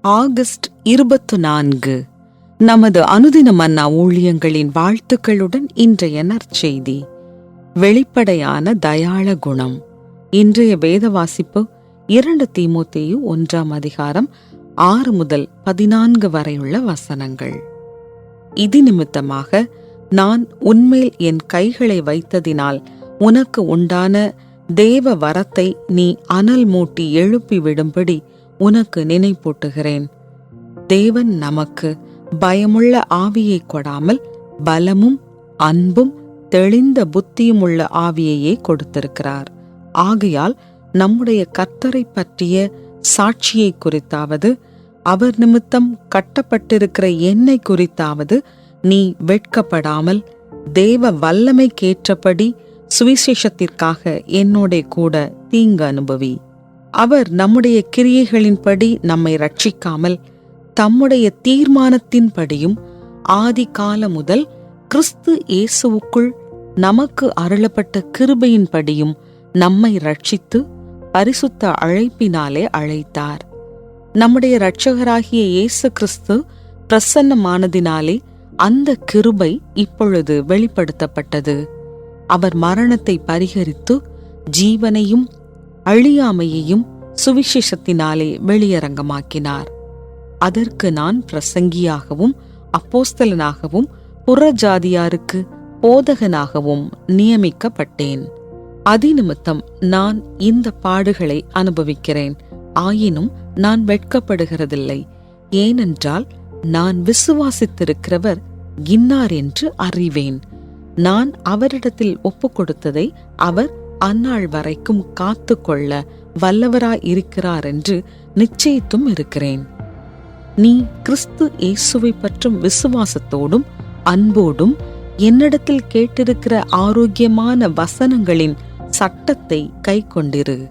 August இருபத்து நான்கு நமது அனுதின மன்னா ஊழியங்களின் வாழ்த்துக்களுடன் இன்றைய நற்செய்தி. வெளிப்படையான தயாள குணம். இன்றைய வேத வாசிப்பு இரண்டு தீமோத்தேயு ஒன்றாம் அதிகாரம் ஆறு முதல் பதினான்கு வரையுள்ள வசனங்கள். இது நிமித்தமாக நான் உன்மேல் என் கைகளை வைத்ததினால் உனக்கு உண்டான தேவ வரத்தை நீ அனல் மூட்டி எழுப்பி விடும்படி உனக்கு நினைப்பூட்டுகிறேன். தேவன் நமக்கு பயமுள்ள ஆவியை கொடாமல் பலமும் அன்பும் தெளிந்த புத்தியும் உள்ள ஆவியையே கொடுத்திருக்கிறார். ஆகையால் நம்முடைய கர்த்தரை பற்றிய சாட்சியை குறித்தாவது அவர் நிமித்தம் கட்டப்பட்டிருக்கிற என்னை குறித்தாவது நீ வெட்கப்படாமல் தேவ வல்லமைக்கேற்றபடி சுவிசேஷத்திற்காக என்னோட கூட தீங்கு அனுபவி. அவர் நம்முடைய கிரியைகளின்படி நம்மை ரட்சிக்காமல் தம்முடைய தீர்மானத்தின்படியும் ஆதி காலம் முதல் கிறிஸ்து இயேசுவுக்குள் நமக்கு அருளப்பட்ட கிருபையின்படியும் நம்மை ரட்சித்து பரிசுத்த அழைப்பினாலே அழைத்தார். நம்முடைய இரட்சகராகிய இயேசு கிறிஸ்து பிரசன்னமானதினாலே அந்த கிருபை இப்பொழுது வெளிப்படுத்தப்பட்டது. அவர் மரணத்தை பரிகரித்து ஜீவனையும் அழியாமையையும் சுவிசேஷத்தினாலே வெளியரங்கமாக்கினார். அதற்கு நான் பிரசங்கியாகவும் அப்போஸ்தலனாகவும் புறஜாதியாருக்கு போதகனாகவும் நியமிக்கப்பட்டேன். அதிநிமித்தம் நான் இந்த பாடுகளை அனுபவிக்கிறேன். ஆயினும் நான் வெட்கப்படுகிறதில்லை. ஏனென்றால் நான் விசுவாசித்திருக்கிறவர் இன்னார் என்று அறிவேன். நான் அவரிடத்தில் ஒப்புக்கொடுத்ததை அவர் அந்நாள் வரைக்கும் காத்து கொள்ள வல்லவராய் இருக்கிறார் என்று நிச்சயித்தும் இருக்கிறேன். நீ கிறிஸ்து இயேசுவை பற்றும் விசுவாசத்தோடும் அன்போடும் என்னிடத்தில் கேட்டிருக்கிற ஆரோக்கியமான வசனங்களின் சட்டத்தை கை கொண்டிரு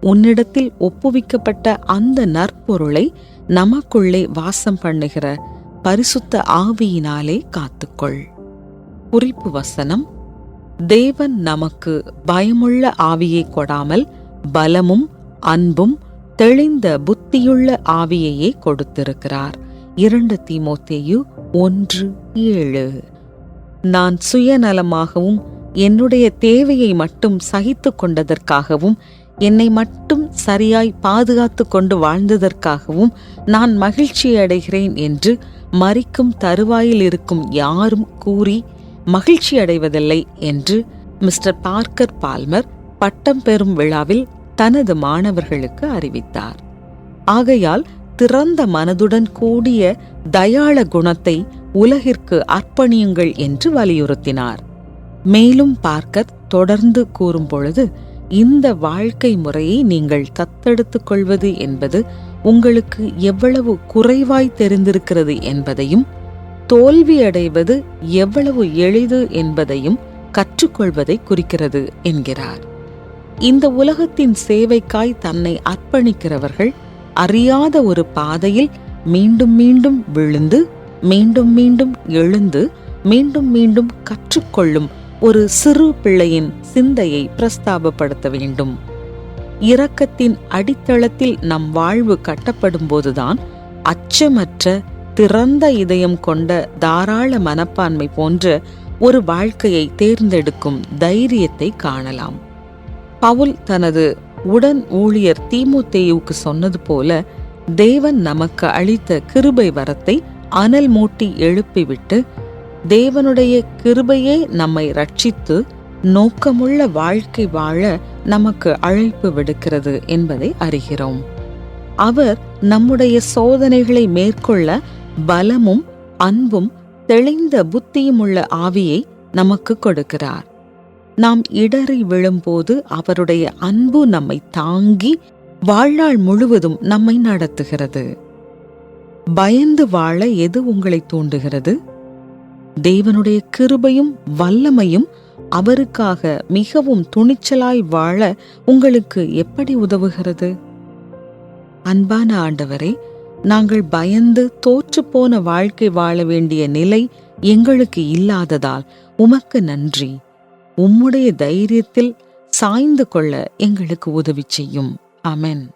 உன்னிடத்தில் ஒப்புவிக்கப்பட்ட அந்த நற்பொருளை நமக்குள்ளே வாசம் பண்ணுகிற பரிசுத்த ஆவியினாலே காத்துக்கொள். குறிப்பு வசனம் தேவன் நமக்கு பயமுள்ள ஆவியை கொடாமல் பலமும் அன்பும் தெளிந்த புத்தியுள்ள ஆவியையே கொடுத்திருக்கிறார். இரண்டு தீமோத்தேயு ஒன்று ஏழு. நான் சுயநலமாகவும் என்னுடைய தேவையை மட்டும் சகித்து கொண்டதற்காகவும் என்னை மட்டும் சரியாய் பாதுகாத்து கொண்டு வாழ்ந்ததற்காகவும் நான் மகிழ்ச்சி அடைகிறேன் என்று மறிக்கும் தருவாயில் இருக்கும் யாரும் கூறி மகிழ்ச்சி அடைவதில்லை என்று மிஸ்டர் பார்க்கர் பால்மர் பட்டம் பெறும் விழாவில் தனது மாணவர்களுக்கு அறிவித்தார். ஆகையால் திறந்த மனதுடன் கூடிய தயாள குணத்தை உலகிற்கு அர்ப்பணியுங்கள் என்று வலியுறுத்தினார். மேலும் பார்க்கர் தொடர்ந்து கூறும் பொழுது இந்த வாழ்க்கை முறையை நீங்கள் தத்தெடுத்துக் கொள்வது என்பது உங்களுக்கு எவ்வளவு குறைவாய் தெரிந்திருக்கிறது என்பதையும் தோல்வியடைவது எவ்வளவு எளிது என்பதையும் கற்றுக்கொள்வதை குறிக்கிறது என்கிறார். இந்த உலகத்தின் சேவைக்காய் தன்னை அர்ப்பணிக்கிறவர்கள் அறியாத ஒரு பாதையில் மீண்டும் மீண்டும் விழுந்து மீண்டும் மீண்டும் எழுந்து மீண்டும் மீண்டும் கற்றுக்கொள்ளும் ஒரு சிறு பிள்ளையின் சிந்தையை பிரஸ்தாபப்படுத்த வேண்டும். இரக்கத்தின் அடித்தளத்தில் நம் வாழ்வு கட்டப்படும் போதுதான் அச்சமற்ற திறந்த இதயம் கொண்ட தாராள மனப்பான்மை போன்ற ஒரு வாழ்க்கையை தேர்ந்தெடுக்கும் தைரியத்தை காணலாம். பவுல் தனது உடன் ஊழியர் தீமுத்தேயுக்கு சொன்னது போல தேவன் நமக்கு அளித்த கிருபை வரத்தை அனல் மூட்டி எழுப்பிவிட்டு தேவனுடைய கிருபையே நம்மை ரட்சித்து நோக்கமுள்ள வாழ்க்கை வாழ நமக்கு அழைப்பு விடுக்கிறது என்பதை அறிகிறோம். அவர் நம்முடைய சோதனைகளை மேற்கொள்ள பலமும் அன்பும் தெளிந்த புத்தியும் உள்ள ஆவியை நமக்கு கொடுக்கிறார். நாம் இடறி விழும்போது அவருடைய அன்பு நம்மை தாங்கி வாழ்நாள் முழுவதும் நம்மை நடத்துகிறது. பயந்து வாழ எது உங்களை தூண்டுகிறது? தேவனுடைய கிருபையும் வல்லமையும் அவருக்காக மிகவும் துணிச்சலாய் வாழ உங்களுக்கு எப்படி உதவுகிறது? அன்பான ஆண்டவரே நாங்கள் பயந்து தோற்றுப்போன வாழ்க்கை வாழ வேண்டிய நிலை எங்களுக்கு இல்லாததால் உமக்கு நன்றி. உம்முடைய தைரியத்தில் சாய்ந்து கொள்ள எங்களுக்கு உதவி செய்யும். அமென்